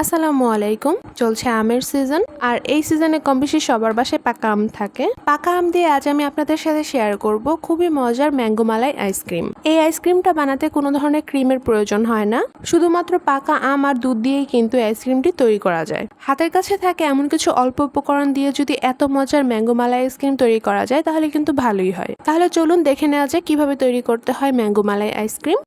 আসসালামু আলাইকুম। চলছে আমের সিজন আর এই সিজনে কম বেশি সবার বাসায় পাকা আম থাকে। পাকা আম দিয়ে আজ আমি আপনাদের সাথে শেয়ার করব খুবই মজার ম্যাঙ্গো মালাই আইসক্রিম এই আইসক্রিমটা বানাতে কোনো ধরনের ক্রিমের প্রয়োজন হয় না। শুধুমাত্র পাকা আম আর দুধ দিয়েই কিন্তু আইসক্রিমটি তৈরি করা যায়। হাতের কাছে থাকে এমন কিছু অল্প উপকরণ দিয়ে যদি এত মজার ম্যাঙ্গো মালাই আইসক্রিম তৈরি করা যায়, তাহলে কিন্তু ভালোই হয়। তাহলে চলুন দেখে নেওয়া যায় কীভাবে তৈরি করতে হয় ম্যাঙ্গো মালাই আইসক্রিম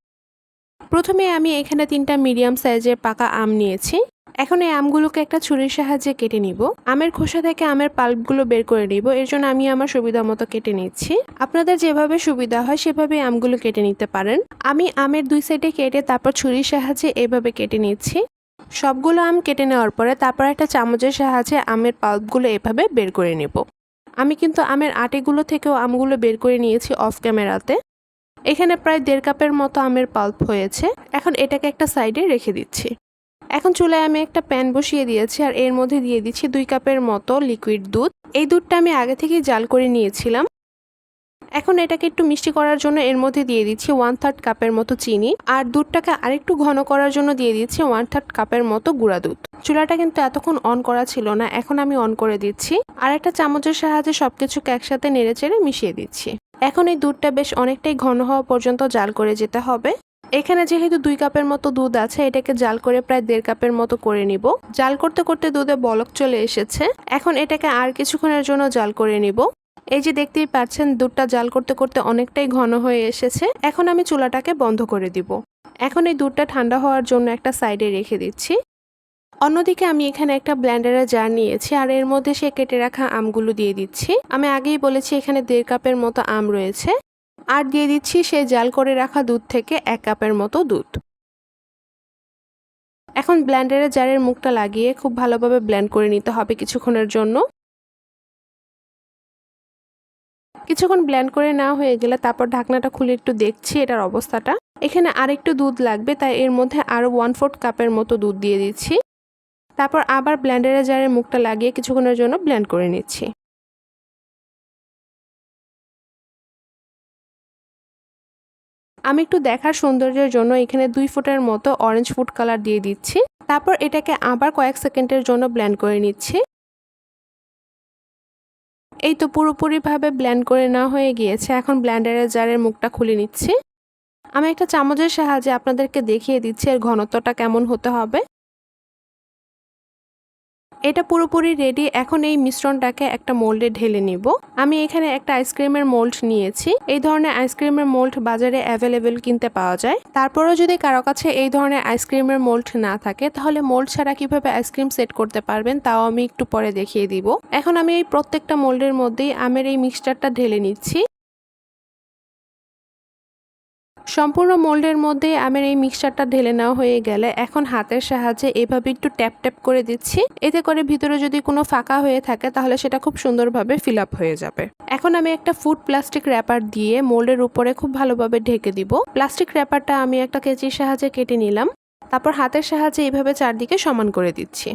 প্রথমে আমি এখানে তিনটা মিডিয়াম সাইজের পাকা আম নিয়েছি। এখন এই আমগুলোকে একটা ছুরির সাহায্যে কেটে নিব। আমের খোসা থেকে আমের পাল্পগুলো বের করে নিব। এর জন্য আমি আমার সুবিধা মতো কেটে নিচ্ছি। আপনাদের যেভাবে সুবিধা হয় সেভাবে আমগুলো কেটে নিতে পারেন। আমি আমের দুই সাইডে কেটে তারপর ছুরির সাহায্যে এভাবে কেটে নিচ্ছি। সবগুলো আম কেটে নেওয়ার পরে তারপর একটা চামচের সাহায্যে আমের পাল্পগুলো এভাবে বের করে নেব। আমি কিন্তু আমের আটিগুলো থেকেও আমগুলো বের করে নিয়েছি অফ ক্যামেরাতে। এখানে প্রায় দেড় কাপের মতো আমের পাল্প হয়েছে। এখন এটাকে একটা সাইডে রেখে দিচ্ছি। এখন চুলায় আমি একটা প্যান বসিয়ে দিয়েছি আর এর মধ্যে দিয়ে দিচ্ছি দুই কাপের মতো লিকুইড দুধ। এই দুধটা আমি আগে থেকেই জাল করে নিয়েছিলাম। এখন এটাকে একটু মিষ্টি করার জন্য এর মধ্যে দিয়ে দিচ্ছি ওয়ান থার্ড কাপের মতো চিনি। আর দুধটাকে আরেকটু ঘন করার জন্য দিয়ে দিচ্ছি ওয়ান থার্ড কাপের মতো গুঁড়া দুধ। চুলাটা কিন্তু এতক্ষণ অন করা ছিল না, এখন আমি অন করে দিচ্ছি। আর একটা চামচের সাহায্যে সবকিছুকে একসাথে নেড়ে চেড়ে মিশিয়ে দিচ্ছি। এখন এই দুধটা বেশ অনেকটাই ঘন হওয়া পর্যন্ত জাল করে যেতে হবে। এখানে যেহেতু দুই কাপের মতো দুধ আছে, এটাকে জাল করে প্রায় দেড় কাপের মতো করে নিব। জাল করতে করতে দুধে বলক চলে এসেছে। এখন এটাকে আর কিছুক্ষণের জন্য জাল করে নিব। এই যে দেখতেই পাচ্ছেন, দুধটা জাল করতে করতে অনেকটাই ঘন হয়ে এসেছে। এখন আমি চুলাটাকে বন্ধ করে দিব। এখন এই দুধটা ঠান্ডা হওয়ার জন্য একটা সাইডে রেখে দিচ্ছি। অন্যদিকে আমি এখানে একটা ব্ল্যান্ডারের জার নিয়েছি, আর এর মধ্যে সে কেটে রাখা আমগুলো দিয়ে দিচ্ছি। আমি আগেই বলেছি এখানে দেড় কাপের মতো আম রয়েছে। আর দিয়ে দিচ্ছি সেই জাল করে রাখা দুধ থেকে এক কাপের মতো দুধ। এখন ব্ল্যান্ডারের জারের মুখটা লাগিয়ে খুব ভালোভাবে ব্ল্যান্ড করে নিতে হবে কিছুক্ষণের জন্য। কিছুক্ষণ ব্ল্যান্ড করে না হয়ে গেলে তারপর ঢাকনাটা খুলে একটু দেখছি এটার অবস্থাটা। এখানে আরেকটু দুধ লাগবে, তাই এর মধ্যে আরও ওয়ান ফোর্থ কাপের মতো দুধ দিয়ে দিচ্ছি। তারপর আবার ব্ল্যান্ডারের জারের মুখটা লাগিয়ে কিছুক্ষণের জন্য ব্ল্যান্ড করে নিচ্ছি। আমি একটু দেখার সৌন্দর্যের জন্য এখানে দুই ফুটের মতো অরেঞ্জ ফুড কালার দিয়ে দিচ্ছি। তারপর এটাকে আবার কয়েক সেকেন্ডের জন্য ব্ল্যান্ড করে নিচ্ছি। এই তো পুরোপুরিভাবে ব্ল্যান্ড করে না হয়ে গিয়েছে। এখন ব্ল্যান্ডারের জারের মুখটা খুলে নিচ্ছি। আমি একটা চামচের সাহায্যে আপনাদেরকে দেখিয়ে দিচ্ছি এর ঘনত্বটা কেমন হতে হবে। এটা পুরোপুরি রেডি এখন এই মিশ্রণটাকে একটা মোল্ডে ঢেলে নিব। আমি এখানে একটা আইসক্রিমের মোল্ড নিয়েছি। এই ধরনের আইসক্রিমের মোল্ড বাজারে অ্যাভেলেবেল কিনতে পাওয়া যায়। তারপরেও যদি কারও কাছে এই ধরনের আইসক্রিমের মোল্ড না থাকে, তাহলে মোল্ড ছাড়া কীভাবে আইসক্রিম সেট করতে পারবেন, তাও আমি একটু পরে দেখিয়ে দিব। এখন আমি এই প্রত্যেকটা মোল্ডের মধ্যেই আমের এই মিক্সচারটা ঢেলে নিচ্ছি। সম্পূর্ণ মোল্ডের মধ্যে আমার এই মিক্সচারটা ঢেলে নেওয়া হয়ে গেলে এখন হাতের সাহায্যে এভাবে একটু ট্যাপ ট্যাপ করে দিচ্ছি। এতে করে ভিতরে যদি কোনো ফাঁকা হয়ে থাকে তাহলে সেটা খুব সুন্দরভাবে ফিল আপ হয়ে যাবে। এখন আমি একটা ফুড প্লাস্টিক র্যাপার দিয়ে মোল্ডের উপরে খুব ভালোভাবে ঢেকে দিব। প্লাস্টিক র্যাপারটা আমি একটা কেচির সাহায্যে কেটে নিলাম। তারপর হাতের সাহায্যে এইভাবে চারদিকে সমান করে দিচ্ছি।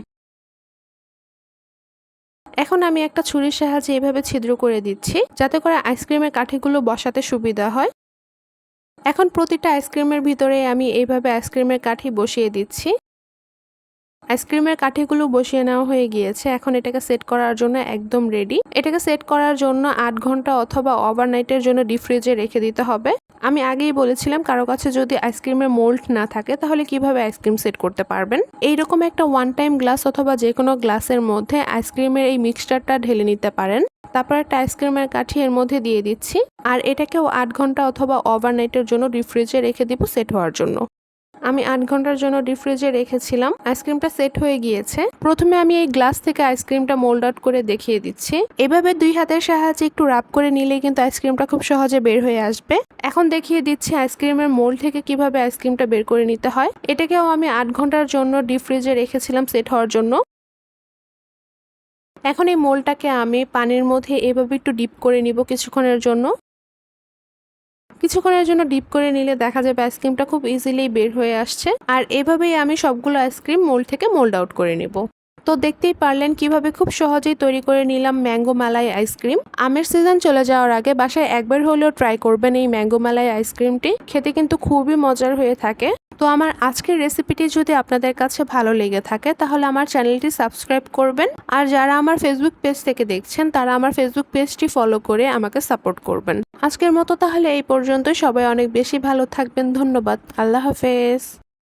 এখন আমি একটা ছুরির সাহায্যে এভাবে ছিদ্র করে দিচ্ছি, যাতে করে আইসক্রিমের কাঠিগুলো বসাতে সুবিধা হয়। এখন প্রতিটা আইসক্রিমের ভিতরে আমি এইভাবে আইসক্রিমের কাঠি বসিয়ে দিচ্ছি। আইসক্রিমের কাঠিগুলো বসিয়ে নেওয়া হয়ে গিয়েছে। এখন এটাকে সেট করার জন্য একদম রেডি এটাকে সেট করার জন্য আট ঘণ্টা অথবা ওভারনাইটের জন্য ডিপ ফ্রিজে রেখে দিতে হবে। আমি আগেই বলেছিলাম কারও কাছে যদি আইসক্রিমের মোল্ড না থাকে, তাহলে কীভাবে আইসক্রিম সেট করতে পারবেন? এইরকম একটা ওয়ান টাইম গ্লাস অথবা যে কোনো গ্লাসের মধ্যে আইসক্রিমের এই মিক্সচারটা ঢেলে নিতে পারেন। তারপর একটা আইসক্রিমের কাঠি এর মধ্যে দিয়ে দিচ্ছি। আর এটাকেও আট ঘণ্টা অথবা ওভারনাইটের জন্য ডিপ ফ্রিজে রেখে দিব সেট হওয়ার জন্য। আমি আট ঘণ্টার জন্য ডিপ ফ্রিজে রেখেছিলাম। আইসক্রিমটা সেট হয়ে গিয়েছে। প্রথমে আমি এই গ্লাস থেকে আইসক্রিমটা মোল্ড আউট করে দেখিয়ে দিচ্ছি। এভাবে দুই হাতের সাহায্যে একটু রাব করে নিলেই কিন্তু আইসক্রিমটা খুব সহজে বের হয়ে আসবে। এখন দেখিয়ে দিচ্ছি আইসক্রিমের মোল্ড থেকে কীভাবে আইসক্রিমটা বের করে নিতে হয়। এটাকেও আমি আট ঘণ্টার জন্য ডিপ ফ্রিজে রেখেছিলাম সেট হওয়ার জন্য। এখন এই মোলটাকে আমি পানির মধ্যে এভাবে একটু ডিপ করে নিব কিছুক্ষণের জন্য। কিছুক্ষণের জন্য ডিপ করে নিলে দেখা যাবে আইসক্রিমটা খুব ইজিলি বের হয়ে আসছে। আর এভাবেই আমি সবগুলো আইসক্রিম মোল্ড থেকে মোল্ড আউট করে নেব। তো দেখতেই পারলেন কীভাবে খুব সহজেই তৈরি করে নিলাম ম্যাঙ্গো মালাই আইসক্রিম। আমের সিজন চলে যাওয়ার আগে বাসায় একবার হলেও ট্রাই করবেন এই ম্যাঙ্গো মালাই আইসক্রিমটি। খেতে কিন্তু খুবই মজার হয়ে থাকে। তো আমার আজকের রেসিপিটি যদি আপনাদের কাছে ভালো লেগে থাকে, তাহলে আমার চ্যানেলটি সাবস্ক্রাইব করবেন। আর যারা আমার ফেসবুক পেজ থেকে দেখছেন, তারা আমার ফেসবুক পেজটি ফলো করে আমাকে সাপোর্ট করবেন। আজকের মতো তাহলে এই পর্যন্ত সবাই অনেক বেশি ভালো থাকবেন। ধন্যবাদ। আল্লাহ হাফেজ।